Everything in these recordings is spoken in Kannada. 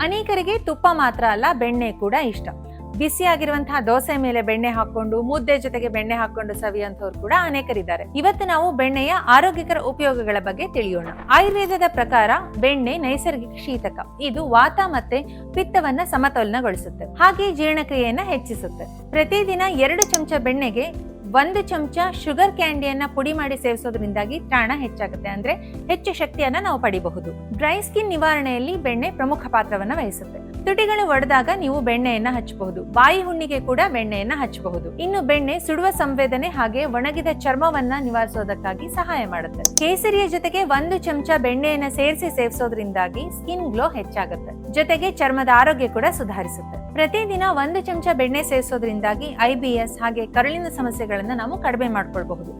ಅನೇಕರಿಗೆ ತುಪ್ಪ ಮಾತ್ರ ಅಲ್ಲ, ಬೆಣ್ಣೆ ಕೂಡ ಇಷ್ಟ. ಬಿಸಿಯಾಗಿರುವಂತಹ ದೋಸೆ ಮೇಲೆ ಬೆಣ್ಣೆ ಹಾಕೊಂಡು, ಮುದ್ದೆ ಜೊತೆಗೆ ಬೆಣ್ಣೆ ಹಾಕೊಂಡು ಸವಿಯುವಂತವ್ರು ಕೂಡ ಅನೇಕರಿದ್ದಾರೆ. ಇವತ್ತು ನಾವು ಬೆಣ್ಣೆಯ ಆರೋಗ್ಯಕರ ಉಪಯೋಗಗಳ ಬಗ್ಗೆ ತಿಳಿಯೋಣ. ಆಯುರ್ವೇದದ ಪ್ರಕಾರ ಬೆಣ್ಣೆ ನೈಸರ್ಗಿಕ ಶೀತಕ. ಇದು ವಾತ ಮತ್ತೆ ಪಿತ್ತವನ್ನ ಸಮತೋಲನಗೊಳಿಸುತ್ತೆ. ಹಾಗೆ ಜೀರ್ಣಕ್ರಿಯೆಯನ್ನ ಹೆಚ್ಚಿಸುತ್ತೆ. ಪ್ರತಿದಿನ ಎರಡು ಚಮಚ ಬೆಣ್ಣೆಗೆ ಒಂದು ಚಮಚ ಶುಗರ್ ಕ್ಯಾಂಡಿಯನ್ನ ಪುಡಿ ಮಾಡಿ ಸೇವಿಸೋದ್ರಿಂದಾಗಿ ತಾಣ ಹೆಚ್ಚಾಗುತ್ತೆ. ಅಂದ್ರೆ ಹೆಚ್ಚು ಶಕ್ತಿಯನ್ನ ನಾವು ಪಡಿಬಹುದು. ಡ್ರೈ ಸ್ಕಿನ್ ನಿವಾರಣೆಯಲ್ಲಿ ಬೆಣ್ಣೆ ಪ್ರಮುಖ ಪಾತ್ರವನ್ನ ವಹಿಸುತ್ತೆ. ತುಟಿಗಳು ಒಡೆದಾಗ ನೀವು ಬೆಣ್ಣೆಯನ್ನ ಹಚ್ಚಬಹುದು. ಬಾಯಿ ಹುಣ್ಣಿಗೆ ಕೂಡ ಬೆಣ್ಣೆಯನ್ನ ಹಚ್ಚಬಹುದು. ಇನ್ನು ಬೆಣ್ಣೆ ಸುಡುವ ಸಂವೇದನೆ ಹಾಗೆ ಒಣಗಿದ ಚರ್ಮವನ್ನ ನಿವಾರಿಸೋದಕ್ಕಾಗಿ ಸಹಾಯ ಮಾಡುತ್ತೆ. ಕೇಸರಿಯ ಜೊತೆಗೆ ಒಂದು ಚಮಚ ಬೆಣ್ಣೆಯನ್ನ ಸೇರಿಸಿ ಸೇವಿಸೋದ್ರಿಂದಾಗಿ ಸ್ಕಿನ್ ಗ್ಲೋ ಹೆಚ್ಚಾಗುತ್ತೆ. ಜೊತೆಗೆ ಚರ್ಮದ ಆರೋಗ್ಯ ಕೂಡ ಸುಧಾರಿಸುತ್ತೆ. ಪ್ರತಿದಿನ ಒಂದು ಚಮಚ ಬೆಣ್ಣೆ ಸೇವಿಸೋದ್ರಿಂದಾಗಿ ಐ ಬಿ ಎಸ್ ಹಾಗೆ ಕರುಳಿನ ಸಮಸ್ಯೆಗಳನ್ನ ನಾವು ಕಡಿಮೆ ಮಾಡ್ಕೊಳ್ಬಹುದು.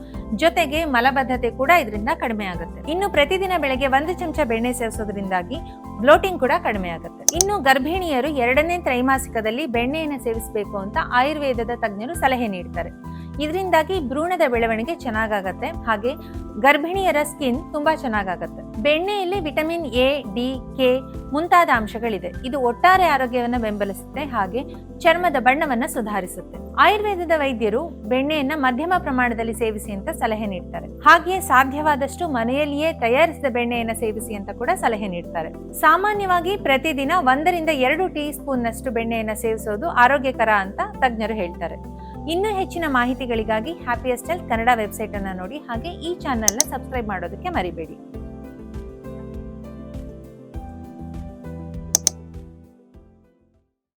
ಜೊತೆಗೆ ಮಲಬದ್ಧತೆ ಕೂಡ ಇದರಿಂದ ಕಡಿಮೆ ಆಗುತ್ತೆ. ಇನ್ನು ಪ್ರತಿದಿನ ಬೆಳಗ್ಗೆ ಒಂದು ಚಮಚ ಬೆಣ್ಣೆ ಸೇವಿಸೋದ್ರಿಂದಾಗಿ ಬ್ಲೋಟಿಂಗ್ ಕೂಡ ಕಡಿಮೆ ಆಗುತ್ತೆ. ಇನ್ನು ಗರ್ಭಿಣಿಯರು ಎರಡನೇ ತ್ರೈಮಾಸಿಕದಲ್ಲಿ ಬೆಣ್ಣೆಯನ್ನು ಸೇವಿಸಬೇಕು ಅಂತ ಆಯುರ್ವೇದದ ತಜ್ಞರು ಸಲಹೆ ನೀಡ್ತಾರೆ. ಇದರಿಂದಾಗಿ ಭ್ರೂಣದ ಬೆಳವಣಿಗೆ ಚೆನ್ನಾಗಾಗತ್ತೆ. ಹಾಗೆ ಗರ್ಭಿಣಿಯರ ಸ್ಕಿನ್ ತುಂಬಾ ಚೆನ್ನಾಗಾಗತ್ತೆ. ಬೆಣ್ಣೆಯಲ್ಲಿ ವಿಟಮಿನ್ ಎ, ಡಿ, ಕೆ ಮುಂತಾದ ಅಂಶಗಳಿದೆ. ಇದು ಒಟ್ಟಾರೆ ಆರೋಗ್ಯವನ್ನು ಬೆಂಬಲಿಸುತ್ತೆ, ಹಾಗೆ ಚರ್ಮದ ಬಣ್ಣವನ್ನು ಸುಧಾರಿಸುತ್ತೆ. ಆಯುರ್ವೇದದ ವೈದ್ಯರು ಬೆಣ್ಣೆಯನ್ನ ಮಧ್ಯಮ ಪ್ರಮಾಣದಲ್ಲಿ ಸೇವಿಸಿ ಅಂತ ಸಲಹೆ ನೀಡ್ತಾರೆ. ಹಾಗೆಯೇ ಸಾಧ್ಯವಾದಷ್ಟು ಮನೆಯಲ್ಲಿಯೇ ತಯಾರಿಸಿದ ಬೆಣ್ಣೆಯನ್ನ ಸೇವಿಸಿ ಅಂತ ಕೂಡ ಸಲಹೆ ನೀಡ್ತಾರೆ. ಸಾಮಾನ್ಯವಾಗಿ ಪ್ರತಿದಿನ ಒಂದರಿಂದ ಎರಡು ಟೀ ಸ್ಪೂನ್ ನಷ್ಟು ಬೆಣ್ಣೆಯನ್ನ ಸೇವಿಸೋದು ಆರೋಗ್ಯಕರ ಅಂತ ತಜ್ಞರು ಹೇಳ್ತಾರೆ. ಇನ್ನೂ ಹೆಚ್ಚಿನ ಮಾಹಿತಿಗಳಿಗಾಗಿ ಹ್ಯಾಪಿಯಸ್ಟ್ ಹೆಲ್ತ್ ಕನ್ನಡ ವೆಬ್ಸೈಟ್ ಅನ್ನ ನೋಡಿ ಹಾಗೆ ಈ ಚಾನೆಲ್ನ ಸಬ್ಸ್ಕ್ರೈಬ್ ಮಾಡೋದಕ್ಕೆ ಮರಿಬೇಡಿ.